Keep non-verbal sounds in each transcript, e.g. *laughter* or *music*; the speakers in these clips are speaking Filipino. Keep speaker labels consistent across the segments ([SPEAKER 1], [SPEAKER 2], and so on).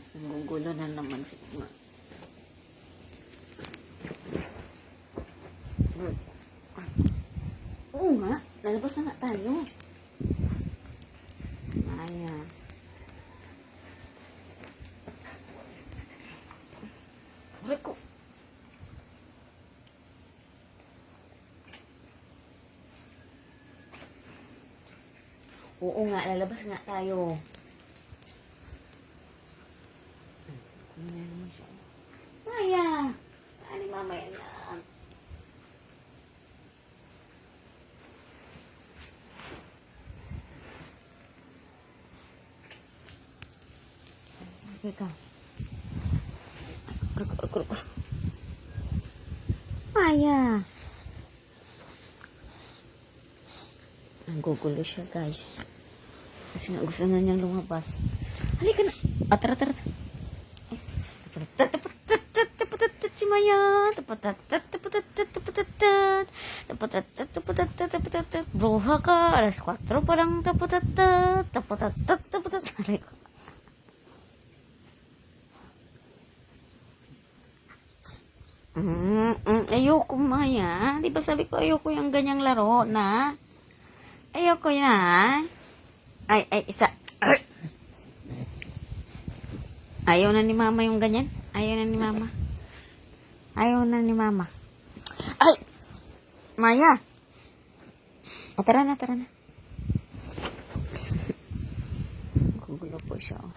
[SPEAKER 1] guys, nagugulo na naman si Ma. Ah. Oo nga, lalabas na nga tayo. Maya. Balik ko. Oo nga, lalabas nga tayo. Ano na naman siya? Maya! Ano mamaya na? Teka. Ruk, ruk, ruk. Maya! Ang gugulo siya, guys. Kasi nga gusto na niyang lumabas. Halika na. Ah, tara, tara. Si Maya. Bruha ka. Alas 4 pa lang. Aray ko. Mm, mm, ayoko Maya. Di ba sabi ko ayoko yung ganyang laro na? Ayoko na. Ay, ay, isa. Ay. Ayaw na ni mama yung ganyan. Ayaw na ni mama. Ayaw na ni mama. Ay! Maya! O, tara na, tara na. *laughs* Gugulo po siya. oh.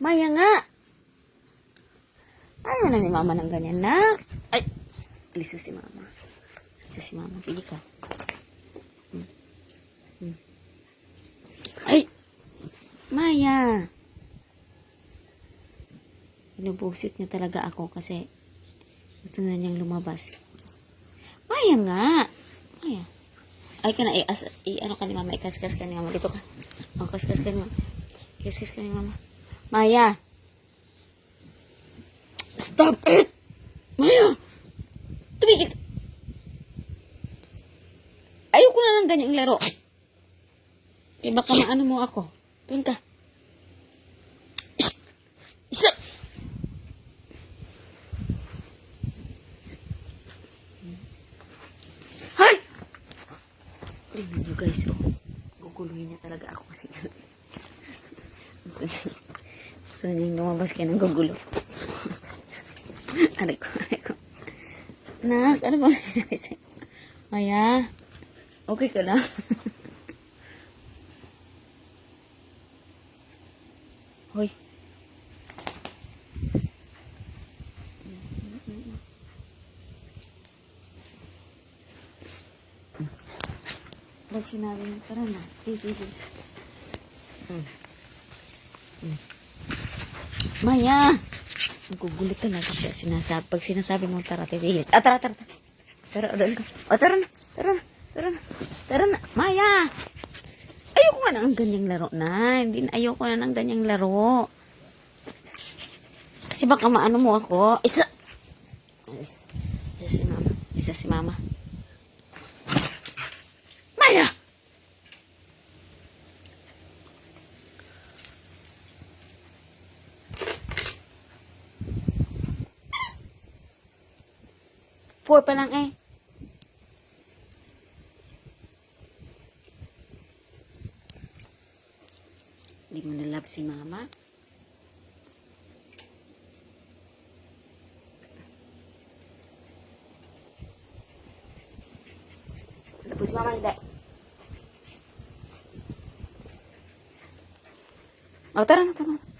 [SPEAKER 1] Maya nga! Ayaw na ni mama ng ganyan na. Ay! Alis na si mama. Alis na si mama. Sige ka. Hmm. Hmm. Ay! Maya! Binubusit niya talaga ako kasi gusto na niyang lumabas. Maya nga! Maya. Ay ka na, i, as, i ano ka ni mama, ikaskas ka ni mama. Dito ka. O, kaskas ka ni mama. Kaskas ka ni mama. Maya! Stop it! Maya! Tumigil! Ayoko na ng ganyang laro. Eh, baka maano mo ako. Doon ka. Isa! Tingnan nyo guys, oh. Guguluhin niya talaga ako kasi. *laughs* Gusto niya lumabas kayo ng gugulo. *laughs* aray ko, aray ko. Nak, ano ba? *laughs* Maya, okay ka lang? Hoy. Ba't sinabi mo, tara na, titigil sa... Hmm. Hmm. Maya! Nagugulit talaga siya. Sinasabi, pag sinasabi mo, tara, titigil. Ah, tara, tara, tara. Tara, doon ka. O, tara na, tara na, tara na. Tara na, Maya! Ayoko nga ng ganyang laro na. Hindi na ayoko na ng ganyang laro. Kasi baka maano mo ako. Isa, isa si mama. Isa si mama. Maya! Four pa lang eh. Hindi mo na si mama. Tapos mama hindi. O, tara na, tara na.